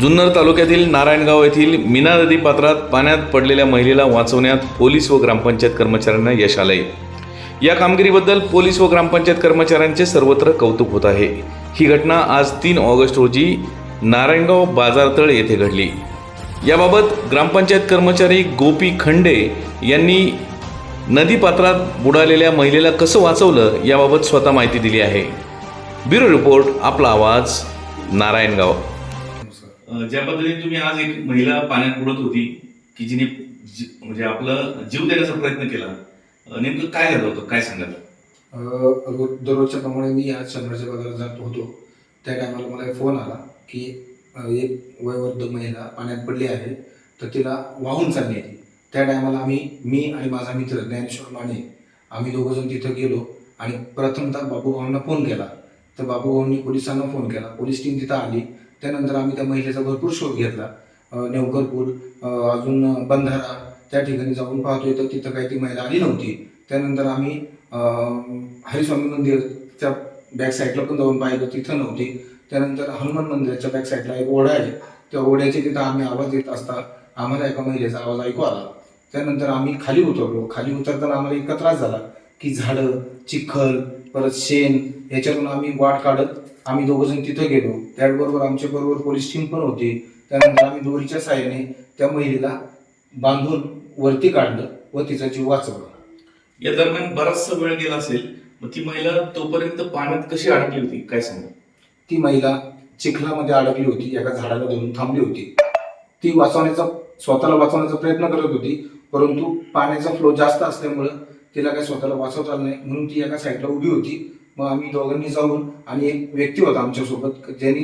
जुन्नर तालुक्यातील नारायणगाव येथील मीना नदी पात्रात पाण्यात पडलेल्या महिलेला वाचवण्यात पोलीस व ग्रामपंचायत कर्मचाऱ्यांना यश आलंय. या कामगिरीबद्दल पोलीस व ग्रामपंचायत कर्मचाऱ्यांचे सर्वत्र कौतुक होत आहे. ही घटना आज तीन ऑगस्ट रोजी नारायणगाव बाजारतळ येथे घडली. याबाबत ग्रामपंचायत कर्मचारी गोपी खंडे यांनी नदीपात्रात बुडालेल्या महिलेला कसं वाचवलं याबाबत स्वतः माहिती दिली आहे. ब्युरो रिपोर्ट आपला आवाज नारायणगाव. ज्या पद्धतीने तुम्ही आज एक महिला पाण्यात बुडत होती की जिने जी- म्हणजे आपलं जीव देण्याचा प्रयत्न केला नेमकं काय झालं होतं? काय सांगाल? दररोजच्या प्रमाणे मी आज शंभरच्या बाजारात जात होतो. त्या टायमाला मला फोन आला की एक वयोवृद्ध महिला पाण्यात पडली आहे तर तिला वाहून चालली आहे त्या टायमाला आम्ही मी आणि माझा मित्र ज्ञानेश्वर माने आम्ही दोघंजण तिथं गेलो आणि प्रथमतः बाबूभाऊंना फोन केला. तर बाबूभाऊंनी पोलिसांना फोन केला. पोलीस टीम तिथं आली. त्यानंतर आम्ही त्या महिलेचा भरपूर शोध घेतला. नेवकरपूर अजून बंधारा त्या ठिकाणी जाऊन पाहतोय. तर तिथं काही ती महिला आली नव्हती. त्यानंतर आम्ही हरिस्वामी मंदिरच्या बॅक साईडला पण जाऊन पाहिलं. तिथं नव्हती. त्यानंतर हनुमान मंदिराच्या बॅक साईडला एक ओढा आहे. त्या ओढ्याचे तिथं आम्ही आवाज देत असता आम्हाला एका महिलेचा आवाज ऐकू आला. त्यानंतर आम्ही खाली उतरलो. खाली उतरताना आम्हाला इतका त्रास झाला. की झाडं चिखल परत शेण याच्यातून आम्ही वाट काढत आम्ही दोघंजण तिथं गेलो. त्याचबरोबर आमच्या बरोबर पोलीस टीम पण होती. त्यानंतर आम्ही दोरीच्या साहाय्याने त्या महिलेला बांधून वरती काढलं व तिचा जीव वाचवला. या दरम्यान बराचसा वेळ गेला असेल मग ती महिला तोपर्यंत पाण्यात कशी अडकली होती? काय सांगा? ती महिला चिखलामध्ये अडकली होती एका झाडाला धरून थांबली होती. ती वाचवण्याचा स्वतःला वाचवण्याचा प्रयत्न करत होती परंतु पाण्याचा फ्लो जास्त असल्यामुळं तिला काही स्वतःला वाचवता आलं नाही. म्हणून ती एका साईडला उभी होती. मग आम्ही दोघांनी जाऊन आणि एक व्यक्ती होता आमच्यासोबत ज्यांनी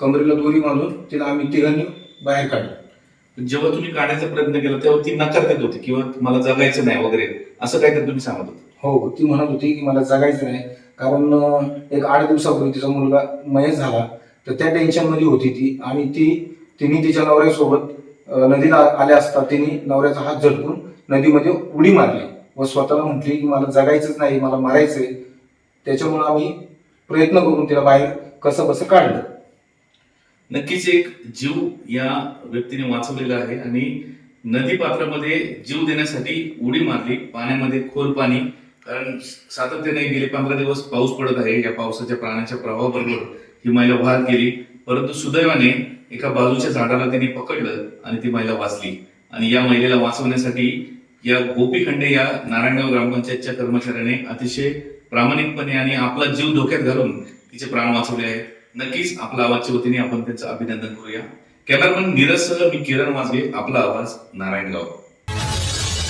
कमरेला दोरी बांधून तिला आम्ही तिघांनी बाहेर काढलं. जेव्हा तुम्ही काढायचा प्रयत्न केला तेव्हा ती नकार देत होती किंवा मला जगायचं नाही वगैरे. असं काहीतरी तुम्ही सांगत होते. हो ती म्हणत होती की मला जगायचं नाही. कारण एक आठ दिवसापूर्वी तिचा मुलगा मयत झाला. तर त्या टेन्शनमध्ये होती ती. आणि ती तिने तिच्या नवऱ्यासोबत नदीला आल्या असता तिने नवऱ्याचा हात झटकून नदीमध्ये उडी मारली. व स्वतःला म्हटली की मला जगायचंच नाही मला मरायचंय. त्याच्यामुळे आम्ही प्रयत्न करून तिला बाहेर कसं बसं काढलं. नक्कीच एक जीव या व्यक्तीने वाचवलेला आहे आणि नदी पात्रामध्ये जीव देण्यासाठी उडी मारली पाण्यामध्ये खोल पाणी कारण सातत्याने गेले पंधरा दिवस पाऊस पडत आहे. या पावसाच्या पाण्याच्या प्रवाहाबरोबर ही महिला वाहत गेली परंतु सुदैवाने एका बाजूच्या झाडाला तिने पकडलं आणि ती महिला वाचली. आणि या महिलेला वाचवण्यासाठी या गोपी खंडे या नारायणगाव ग्रामपंचायतच्या कर्मचाऱ्याने अतिशय प्रामाणिकपणे आणि आपला जीव धोक्यात घालून तिचे प्राण वाचवले आहेत. नक्कीच आपल्या आवाजच्या वतीने आपण त्यांचं अभिनंदन करूया. कॅमेरामन नीरज सह मी किरण वाजगे आपला आवाज नारायणगाव.